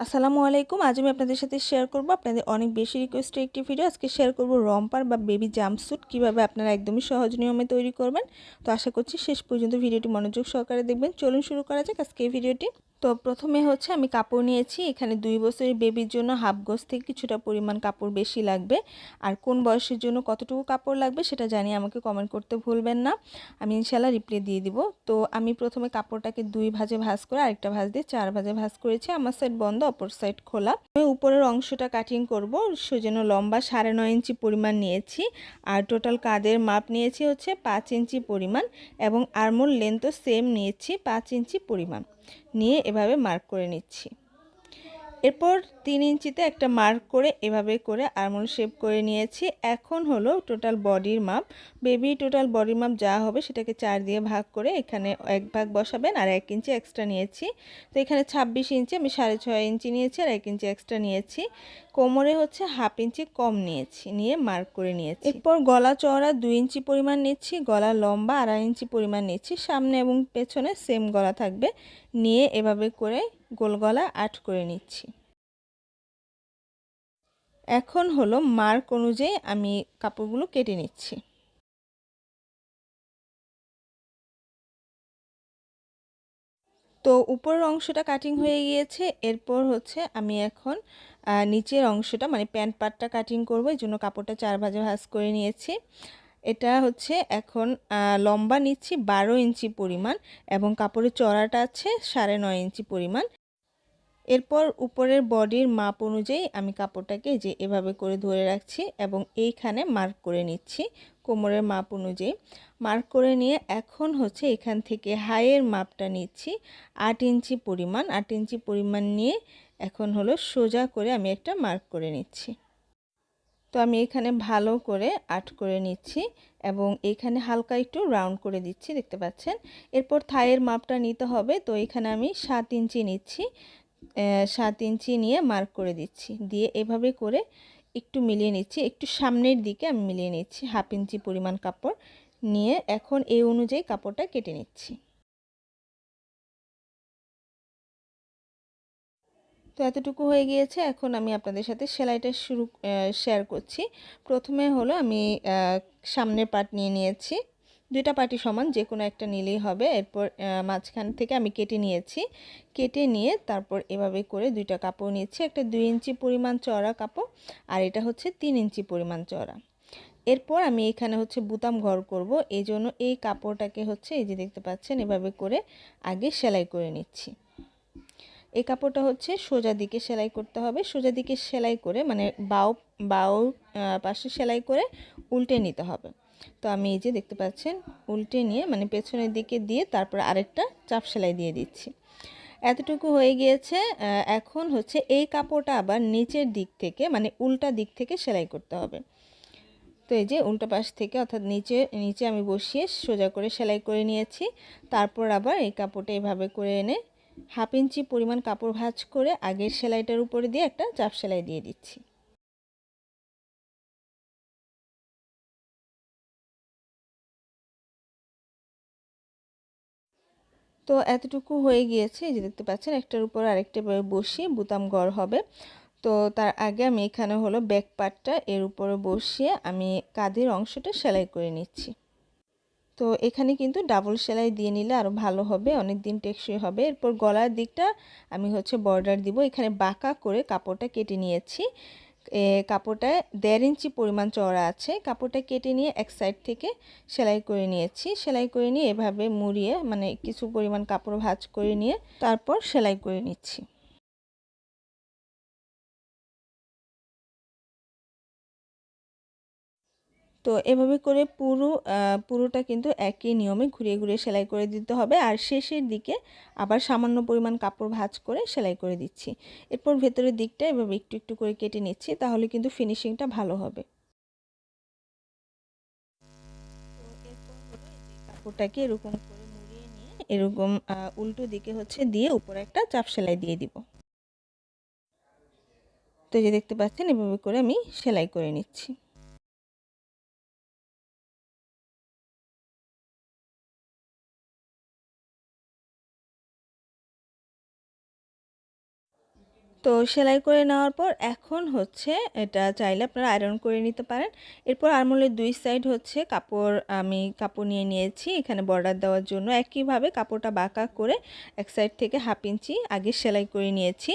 আসসালামু আলাইকুম। আজ আমি আপনাদের সাথে শেয়ার করব আপনাদের অনেক বেশি রিকোয়েস্টের একটি ভিডিও আজকে শেয়ার করব রম্পার বা বেবি জাম্পস্যুট কীভাবে আপনারা একদমই সহজ নিয়মে তৈরি করবেন। তো আশা করছি শেষ পর্যন্ত ভিডিওটি মনোযোগ সহকারে দেখবেন। চলুন শুরু করা যাক আজকে এই ভিডিওটি তো প্রথমে হচ্ছে আমি কাপড় নিয়েছি। এখানে দুই বছরের বেবির জন্য হাফ গোজ থেকে কিছুটা পরিমাণ কাপড় বেশি লাগবে। আর কোন বয়সের জন্য কতটুকু কাপড় লাগবে সেটা জানিয়ে আমাকে কমেন্ট করতে ভুলবেন না। আমি ইনশাল্লাহ রিপ্লাই দিয়ে দিব। তো আমি প্রথমে কাপড়টাকে দুই ভাজে ভাজ করে আরেকটা ভাজ দিয়ে চার ভাজে ভাজ করেছি। আমার সাইড বন্ধ। অপর সাইড খোলা। আমি উপরের অংশটা কাটিং করব সেজন্য লম্বা সাড়ে নয় ইঞ্চি পরিমাণ নিয়েছি। আর টোটাল কাদের মাপ নিয়েছি হচ্ছে পাঁচ ইঞ্চি পরিমাণ এবং আর্মোর লেন্থও সেম নিয়েছি পাঁচ ইঞ্চি পরিমাণ। নিয়ে এভাবে মার্ক করে নিচ্ছি। এরপর তিন ইঞ্চিতে একটা মার্ক করে এভাবে করে আরমোল শেপ করে নিয়েছি। এখন হলো টোটাল বডির মাপ। বেবি, টোটাল বডির মাপ যা হবে সেটাকে চার দিয়ে ভাগ করে এখানে এক ভাগ বসাবেন আর এক ইঞ্চি এক্সট্রা নিয়েছি। তো এখানে ছাব্বিশ ইঞ্চি আমি সাড়ে ছয় ইঞ্চি নিয়েছি আর এক ইঞ্চি এক্সট্রা নিয়েছি। কোমরে হচ্ছে হাফ ইঞ্চি কম নিয়েছি, নিয়ে মার্ক করে নিয়েছি। এরপর গলা চওড়া দুই ইঞ্চি পরিমাণ নিচ্ছি, গলা লম্বা আড়াই ইঞ্চি পরিমাণ নিচ্ছি। সামনে এবং পেছনে সেম গলা থাকবে। নিয়ে এভাবে করে গোল গলা আট করে নিচ্ছি। এখন হলো মার্ক অনুযায়ী আমি কাপড়গুলো কেটে নিচ্ছি। তো উপরের অংশটা কাটিং হয়ে গিয়েছে, এরপর হচ্ছে আমি এখন নিচের অংশটা মানে প্যান্ট পাটটা কাটিং করব, এই জন্য কাপড়টা চার ভাজে ভাজ করে নিয়েছি। এটা হচ্ছে এখন লম্বা নিচ্ছি বারো ইঞ্চি পরিমাণ এবং কাপড়ের চড়াটা আছে সাড়ে নয় ইঞ্চি পরিমাণ। এরপর উপরের বডির মাপ অনুযায়ী আমি কাপড়টাকে যে এভাবে করে ধরে রাখছি এবং এইখানে মার্ক করে নিচ্ছি কোমরের মাপ অনুযায়ী। মার্ক করে নিয়ে এখন হচ্ছে এখান থেকে হাইয়ের মাপটা নিচ্ছি আট ইঞ্চি পরিমাণ। আট ইঞ্চি পরিমাণ নিয়ে এখন হলো সোজা করে আমি একটা মার্ক করে নিচ্ছি। তো আমি এখানে ভালো করে আট করে নিচ্ছি এবং এখানে হালকা একটু রাউন্ড করে দিচ্ছি, দেখতে পাচ্ছেন? এরপর থাইয়ের মাপটা নিতে হবে, তো এখানে আমি সাত ইঞ্চি নিচ্ছি। সাত ইঞ্চি নিয়ে মার্ক করে দিচ্ছি। দিয়ে এভাবে করে একটু মিলিয়ে নিচ্ছি। একটু সামনের দিকে আমি মিলিয়ে নিচ্ছি, হাফ ইঞ্চি পরিমাণ কাপড় নিয়ে। এখন এই অনুযায়ী কাপড়টা কেটে নিচ্ছি। তো এতটুকু হয়ে গিয়েছে। এখন আমি আপনাদের সাথে সেলাইটা শুরু শেয়ার করছি। প্রথমে হলো আমি সামনের পাট নিয়ে নিয়েছি। দুইটা পাটি সমান যে কোনো একটা নিলেই হবে। এরপর মাঝখান থেকে আমি কেটে নিয়েছি। কেটে নিয়ে তারপর এভাবে করে দুইটা কাপড় নিয়েছি একটা দুই ইঞ্চি পরিমাণ চড়া কাপড় আর এটা হচ্ছে তিন ইঞ্চি পরিমাণ চড়া এরপর আমি এখানে হচ্ছে বুতাম ঘর করব। এই জন্য এই কাপড়টাকে হচ্ছে এই যে দেখতে পাচ্ছেন, এভাবে করে আগে সেলাই করে নিচ্ছি। এই কাপড়টা হচ্ছে সোজা দিকে সেলাই করতে হবে। সোজা দিকে সেলাই করে মানে বাউ বাউ পাশে সেলাই করে উল্টে নিতে হবে। তো আমি এই যে দেখতে পাচ্ছেন, উল্টে নিয়ে মানে পেছনের দিকে দিয়ে তারপর আরেকটা চাপ সেলাই দিয়ে দিচ্ছি। এতটুকু হয়ে গিয়েছে এখন হচ্ছে এই কাপড়টা আবার নিচের দিক থেকে মানে উল্টা দিক থেকে সেলাই করতে হবে। তো এই যে উল্টা পাশ থেকে অর্থাৎ নিচে নিচে আমি বসিয়ে সোজা করে সেলাই করে নিয়েছি। তারপর আবার এই কাপড়টা এভাবে করে এনে হাফ ইঞ্চি পরিমাণ কাপড় ভাঁজ করে আগের সেলাইটার উপরে দিয়ে একটা চাপ সেলাই দিয়ে দিচ্ছি। তো এতটুকু হয়ে গিয়েছে। এই যে দেখতে পাচ্ছেন, একটার উপর আরেকটা বসিয়ে বুতাম গড় হবে। তো তার আগে আমি এখানে হলো ব্যাক পার্টটা এর উপরে বসিয়ে আমি কাঁধের অংশটা সেলাই করে নিচ্ছি। তো এখানে কিন্তু ডাবল সেলাই দিয়ে নিলে আরও ভালো হবে অনেক দিন টেকসই হবে। এরপর গলার দিকটা আমি হচ্ছে বর্ডার দিব। এখানে বাঁকা করে কাপড়টা কেটে নিয়েছি। কাপড়টা দেড় ইঞ্চি পরিমাণ চড়া আছে। কাপড়টা কেটে নিয়ে এক সাইড থেকে সেলাই করে নিয়েছি। সেলাই করে নিয়ে এভাবে মুড়িয়ে মানে কিছু পরিমাণ কাপড় ভাজ করে নিয়ে তারপর সেলাই করে নিচ্ছি। তো এভাবে করে পুরো পুরোটা কিন্তু একই নিয়মে ঘুরিয়ে ঘুরিয়ে সেলাই করে দিতে হবে। আর শেষের দিকে আবার সামান্য পরিমাণ কাপড় ভাঁজ করে সেলাই করে দিচ্ছি। এরপর ভেতরের দিকটা এভাবে একটু একটু করে কেটে নিচ্ছি, তাহলে কিন্তু ফিনিশিংটা ভালো হবে। কাপড়টাকে এরকম করে মুড়িয়ে নিয়ে এরকম উল্টো দিকে হচ্ছে দিয়ে উপরে একটা চাপ সেলাই দিয়ে দিব। তো যে দেখতে পাচ্ছেন, এভাবে করে আমি সেলাই করে নিচ্ছি। তো সেলাই করে নেওয়ার পর এখন হচ্ছে এটা চাইলে আপনারা আয়রন করে নিতে পারেন। এরপর আরমোলের দুই সাইড হচ্ছে কাপড়, আমি কাপড় নিয়ে নিয়েছি, এখানে বর্ডার দেওয়ার জন্য। একইভাবে কাপড়টা বাঁকা করে এক সাইড থেকে হাফ ইঞ্চি আগে সেলাই করে নিয়েছি।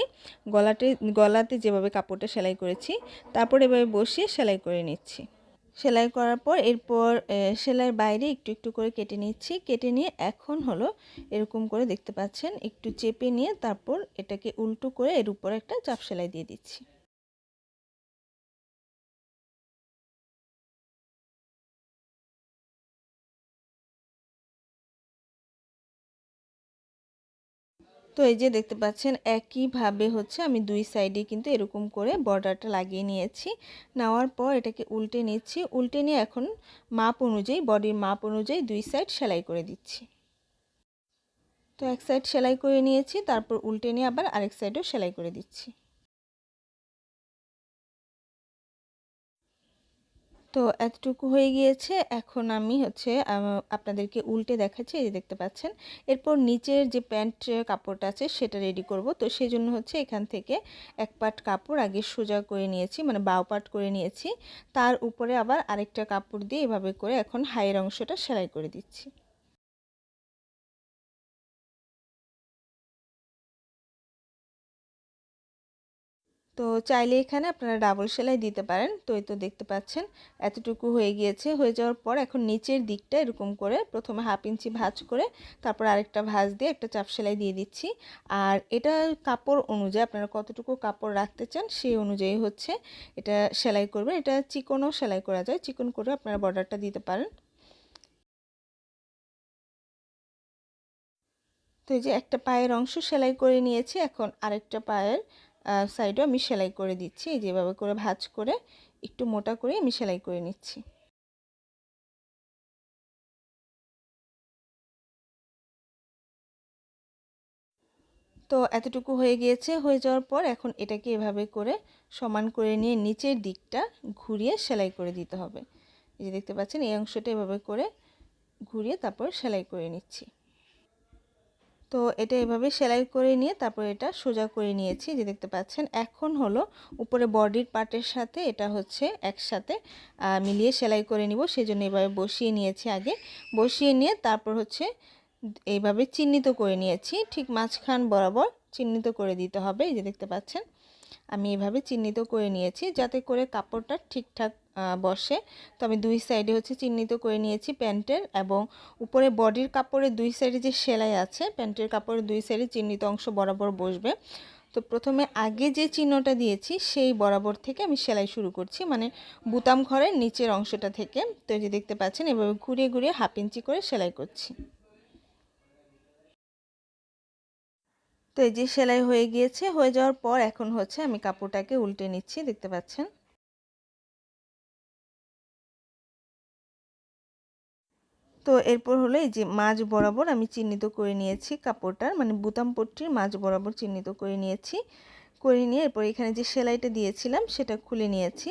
গলাতে গলাতে যেভাবে কাপড়টা সেলাই করেছি, তারপর এভাবে বসিয়ে সেলাই করে নিচ্ছি। সেলাই করার পর এরপর সেলাইয়ের বাইরে একটু একটু করে কেটে নিচ্ছি। কেটে নিয়ে এখন হলো এরকম করে দেখতে পাচ্ছেন, একটু চেপে নিয়ে তারপর এটাকে উল্টো করে এর উপর একটা চাপ সেলাই দিয়ে দিচ্ছি। তো এই যে দেখতে পাচ্ছেন, একইভাবে হচ্ছে আমি দুই সাইডে কিন্তু এরকম করে বর্ডারটা লাগিয়ে নিয়েছি। নেওয়ার পর এটাকে উল্টে নিচ্ছি। উল্টে নিয়ে এখন মাপ অনুযায়ী, বডির মাপ অনুযায়ী দুই সাইড সেলাই করে দিচ্ছি। তো এক সাইড সেলাই করে নিয়েছি, তারপর উল্টে নিয়ে আবার আরেক সাইডও সেলাই করে দিচ্ছি। তো এতটুকু হয়ে গিয়েছে। এখন আমি হচ্ছে আপনাদেরকে উল্টে দেখাচ্ছি, এই যে দেখতে পাচ্ছেন। এরপর নিচের যে প্যান্ট কাপড়টা আছে, সেটা রেডি করব। তো সেই জন্য হচ্ছে এখান থেকে এক পাট কাপড় আগে সোজা করে নিয়েছি মানে বাউ পাট করে নিয়েছি। তার উপরে আবার আরেকটা কাপড় দিয়ে এভাবে করে এখন হাইয়ের অংশটা সেলাই করে দিচ্ছি। তো চাইলে এখানে আপনারা ডাবল সেলাই দিতে পারেন। তো এই তো দেখতে পাচ্ছেন, এতটুকু হয়ে গিয়েছে। হয়ে যাওয়ার পর এখন নিচের দিকটা এরকম করে প্রথমে হাফ ইঞ্চি ভাঁজ করে তারপর আরেকটা ভাঁজ দিয়ে একটা চাপ সেলাই দিয়ে দিচ্ছি। আর এটা কাপড় অনুযায়ী আপনারা কতটুকু কাপড় রাখতে চান সেই অনুযায়ী হচ্ছে এটা সেলাই করবে এটা চিকনও সেলাই করা যায়, চিকন করে আপনারা বর্ডারটা দিতে পারেন। তো এই যে একটা পায়ের অংশ সেলাই করে নিয়েছি, এখন আরেকটা পায়ের সাইডও আমি সেলাই করে দিচ্ছি। যেভাবে করে ভাজ করে একটু মোটা করে আমি সেলাই করে নিচ্ছি। তো এতটুকু হয়ে গিয়েছে। হয়ে যাওয়ার পর এখন এটাকে এভাবে করে সমান করে নিয়ে নিচের দিকটা ঘুরিয়ে সেলাই করে দিতে হবে। এই যে দেখতে পাচ্ছেন, এই অংশটা এভাবে করে ঘুরিয়ে তারপর সেলাই করে নিচ্ছি। তো এটা এভাবে সেলাই করে নিয়ে তারপর এটা সোজা করে নিয়েছি, যে দেখতে পাচ্ছেন এখন হলো উপরে বডির পার্টের সাথে এটা হচ্ছে একসাথে মিলিয়ে সেলাই করে নিব, সেজন্য এভাবে বসিয়ে নিয়েছি আগে। বসিয়ে নিয়ে তারপর হচ্ছে এইভাবে চিহ্নিত করে নিয়েছি, ঠিক মাঝখান বরাবর চিহ্নিত করে দিতে হবে, এই যে দেখতে পাচ্ছেন। আমি এভাবে চিহ্নিত করে নিয়েছি যাতে করে কাপড়টা ঠিকঠাক বসে। তো আমি দুই সাইডে হচ্ছে চিহ্নিত করে নিয়েছি প্যান্টের এবং উপরে বডির কাপড়ের দুই সাইডে যে সেলাই আছে, প্যান্টের কাপড়ের দুই সাইডে চিহ্নিত অংশ বরাবর বসবে। তো প্রথমে আগে যে চিহ্নটা দিয়েছি, সেই বরাবর থেকে আমি সেলাই শুরু করছি মানে বুতাম ঘরের নিচের অংশটা থেকে। তো এই যে দেখতে পাচ্ছেন, এভাবে ঘুরিয়ে ঘুরিয়ে হাফ ইঞ্চি করে সেলাই করছি। তো এই যে সেলাই হয়ে গিয়েছে, হয়ে যাওয়ার পর এখন হচ্ছে আমি কাপড়টাকে উল্টে নিচ্ছি, দেখতে পাচ্ছেন? তো এরপর হলো এই যে মাঝ বরাবর আমি চিহ্নিত করে নিয়েছি কাপড়টার মানে বুতাম পট্টির মাঝ বরাবর চিহ্নিত করে নিয়েছি। করে নিয়ে এরপর এখানে যে সেলাইটা দিয়েছিলাম সেটা খুলে নিয়েছি।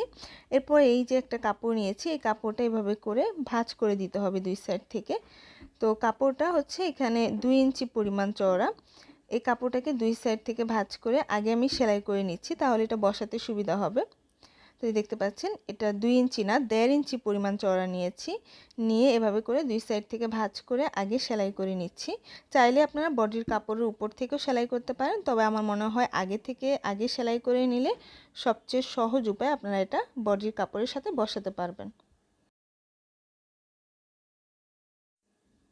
এরপর এই যে একটা কাপড় নিয়েছি, এই কাপড়টা এভাবে করে ভাঁজ করে দিতে হবে দুই সাইড থেকে। তো কাপড়টা হচ্ছে এখানে দুই ইঞ্চি পরিমাণ চওড়া। এই কাপড়টাকে দুই সাইড থেকে ভাঁজ করে আগে আমি সেলাই করে নিচ্ছি, তাহলে এটা বসাতে সুবিধা হবে। তো দেখতে পাচ্ছেন, এটা দুই ইঞ্চি না, দেড় ইঞ্চি পরিমাণ চড়া নিয়েছি। নিয়ে এভাবে করে দুই সাইড থেকে ভাঁজ করে আগে সেলাই করে নিচ্ছি। চাইলে আপনারা বডির কাপড়ের উপর থেকেও সেলাই করতে পারেন, তবে আমার মনে হয় আগে থেকে আগে সেলাই করে নিলে সবচেয়ে সহজ উপায় আপনারা এটা বডির কাপড়ের সাথে বসাতে পারবেন।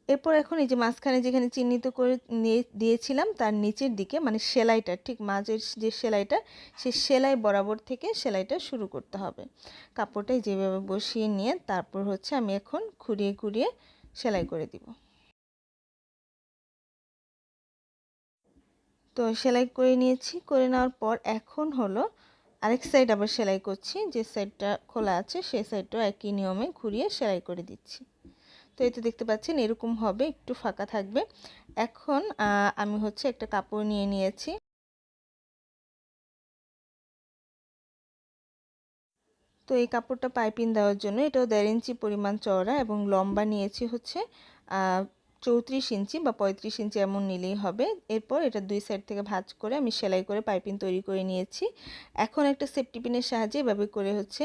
এরপর এখন এই যে মাঝখানে যেখানে চিহ্নিত করে দিয়েছিলাম, তার নিচের দিকে মানে সেলাইটা, ঠিক মাঝের যে সেলাইটা, সে সেলাই বরাবর থেকে সেলাইটা শুরু করতে হবে। কাপড়টাই যেভাবে বসিয়ে নিয়ে, তারপর হচ্ছে আমি এখন খুঁড়িয়ে খুঁড়িয়ে সেলাই করে দিব। তো সেলাই করে নিয়েছি, করে নেওয়ার পর এখন হলো আরেক সাইড আবার সেলাই করছি, যে সাইডটা খোলা আছে, সেই সাইডটাও একই নিয়মে ঘুরিয়ে সেলাই করে দিচ্ছি। তো এই তো দেখতে পাচ্ছেন, এরকম হবে, একটু ফাঁকা থাকবে। এখন আমি হচ্ছে একটা কাপড় নিয়ে নিয়েছি। তো এই কাপড়টা পাইপিং দেওয়ার জন্য, এটাও দেড় ইঞ্চি পরিমাণ চওড়া এবং লম্বা নিয়েছি হচ্ছে চৌত্রিশ ইঞ্চি বা পঁয়ত্রিশ ইঞ্চি এমন নিলেই হবে। এরপর এটা দুই সাইড থেকে ভাঁজ করে আমি সেলাই করে পাইপিং তৈরি করে নিয়েছি। এখন একটা সেফটি পিনের সাহায্যে এভাবে করে হচ্ছে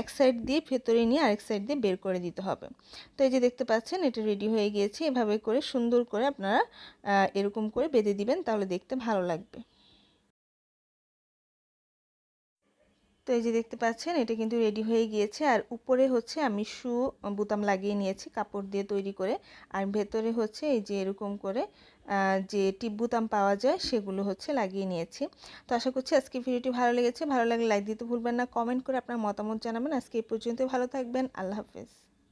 এক সাইড দিয়ে ভেতরে নিয়ে আরেক সাইড দিয়ে বের করে দিতে হবে। তো এই যে দেখতে পাচ্ছেন, এটা রেডি হয়ে গিয়েছে। এভাবে করে সুন্দর করে আপনারা এরকম করে বেঁধে দিবেন, তাহলে দেখতে ভালো লাগবে। তো এই যে দেখতে পাচ্ছেন, এটা কিন্তু রেডি হয়ে গিয়েছে। আর উপরে হচ্ছে আমি শু বুতাম লাগিয়ে নিয়েছি কাপড় দিয়ে তৈরি করে। আর ভেতরে হচ্ছে এই যে এরকম করে যে টিপ বুতাম পাওয়া যায়, সেগুলো হচ্ছে লাগিয়ে নিয়েছি। তো আশা করছি আজকে ভিডিওটি ভালো লেগেছে। ভালো লাগলে লাইক দিতে ভুলবেন না কমেন্ট করে আপনার মতামত জানাবেন। আজকে এই পর্যন্ত ভালো থাকবেন। আল্লাহ হাফেজ।